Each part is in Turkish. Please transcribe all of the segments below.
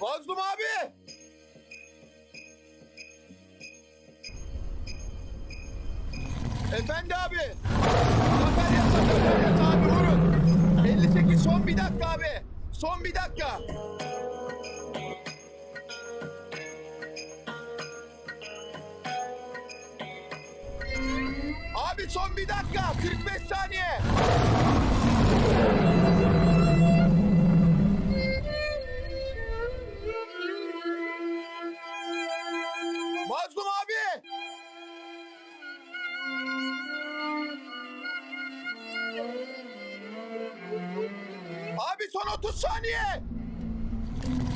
Mazlum abi! Efendi abi! Zafer yasak, zafer yasak abi vurun! 58 son bir dakika abi! Son bir dakika! Abi son bir dakika! 45 saniye! Son 30 saniye.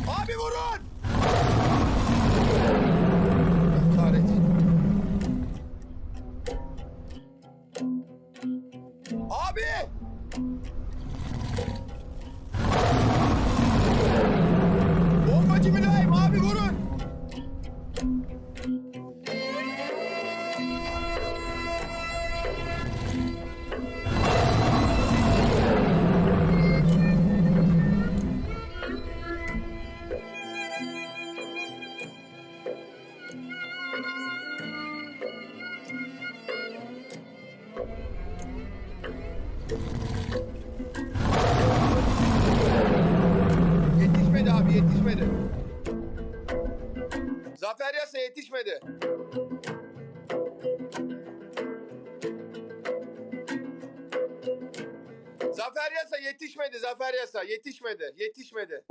Abi vurun. Yetişmedi. Zafer Yasa yetişmedi. Zafer Yasa yetişmedi. Zafer Yasa yetişmedi. Yetişmedi.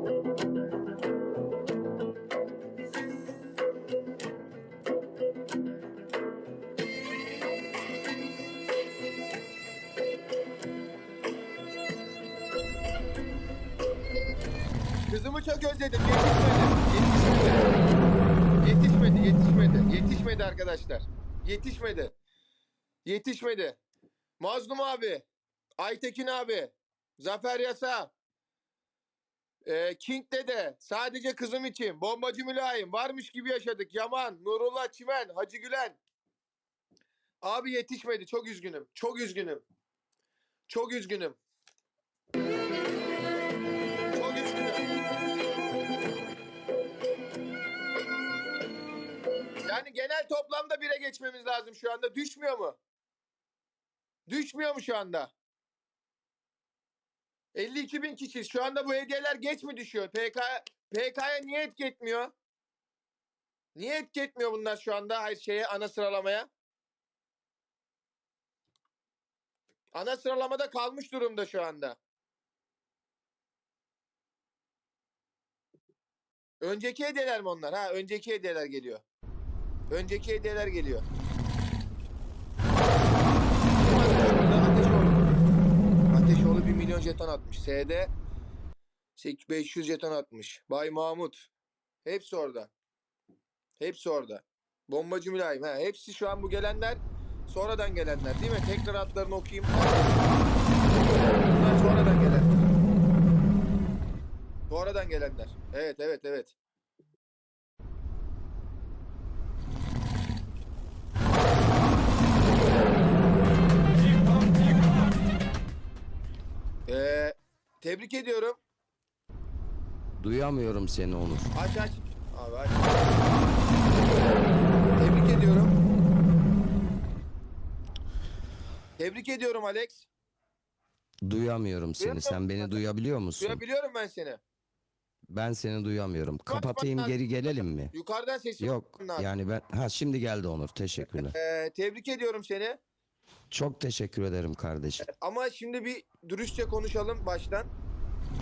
Kızımı çok özledim. Yetişmedi. Yetişmedi. Yetişmedi. Yetişmedi. Yetişmedi arkadaşlar. Yetişmedi. Yetişmedi. Mazlum abi. Aytekin abi. Zafer Yasa. Ee, King Dede. Sadece kızım için. Bombacı Mülayim. Varmış gibi yaşadık. Yaman. Nurullah Çimen. Hacı Gülen. Abi yetişmedi. Çok üzgünüm. Çok üzgünüm. Çok üzgünüm. Yani genel toplamda bire geçmemiz lazım şu anda. Düşmüyor mu? Düşmüyor mu şu anda? 52 bin kişi. Şu anda bu hediyeler geç mi düşüyor? PK, PK'ya niye etki etmiyor? Niye etki etmiyor bunlar şu anda hayır şeye ana sıralamaya? Ana sıralamada kalmış durumda şu anda. Önceki hediyeler mi onlar? Ha önceki hediyeler geliyor. Önceki hediyeler geliyor. Ateşoğlu. Ateşoğlu 1 milyon jeton atmış. SD 8 500 jeton atmış. Bay Mahmut. Hepsi orada. Hepsi orada. Bombacı mülayim. Ha, hepsi şu an bu gelenler sonradan gelenler değil mi? Tekrar adlarını okuyayım. Sonradan gelenler. Sonradan gelenler. Evet evet evet. Tebrik ediyorum. Duyamıyorum seni Onur. Aç aç. Abi aç. Tebrik ediyorum. Tebrik ediyorum Alex. Duyamıyorum seni. Duyamıyorum Sen beni zaten. duyabiliyor musun? Duyabiliyorum ben seni. Ben seni duyamıyorum. Kapatayım geri gelelim mi? Yukarıdan sesim Yok yani ben ha şimdi geldi Onur teşekkürler. Ee, tebrik ediyorum seni. Çok teşekkür ederim kardeşim. Ama şimdi bir dürüstçe konuşalım baştan.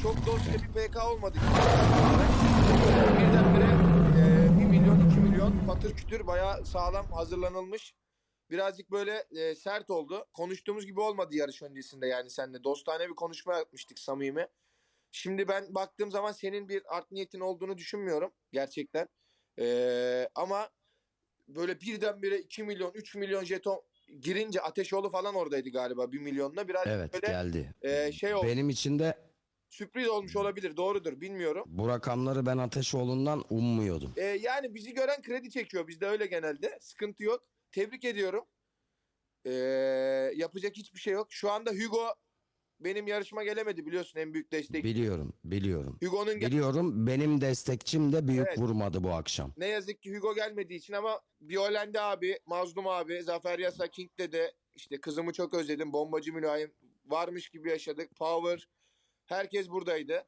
Çok dosya bir PK olmadı. Birdenbire e, 1 milyon 2 milyon patır kütür bayağı sağlam hazırlanılmış. Birazcık böyle e, sert oldu. Konuştuğumuz gibi olmadı yarış öncesinde yani seninle. Dostane bir konuşma yapmıştık samimi. Şimdi ben baktığım zaman senin bir art niyetin olduğunu düşünmüyorum gerçekten. Ee, ama böyle birdenbire 2 milyon 3 milyon jeton girince Ateşoğlu falan oradaydı galiba 1 milyonla. Biraz Evet böyle geldi. e, şey oldu. Benim için de Sürpriz olmuş olabilir. Doğrudur. Bilmiyorum. bu rakamları ben Ateşoğlu'ndan ummuyordum. Ee, yani bizi gören kredi çekiyor. Bizde öyle genelde. Sıkıntı yok. Tebrik ediyorum. Ee, yapacak hiçbir şey yok. Şu anda Hugo benim yarışma gelemedi biliyorsun en büyük destek. Biliyorum, biliyorum. Hugo'nun gel- Biliyorum benim destekçim de büyük Evet. vurmadı bu akşam. ne yazık ki Hugo gelmediği için ama Violende abi, Mazlum abi, Zafer Yasa King'de de işte kızımı çok özledim. Bombacı mülayim varmış gibi yaşadık. Power herkes buradaydı.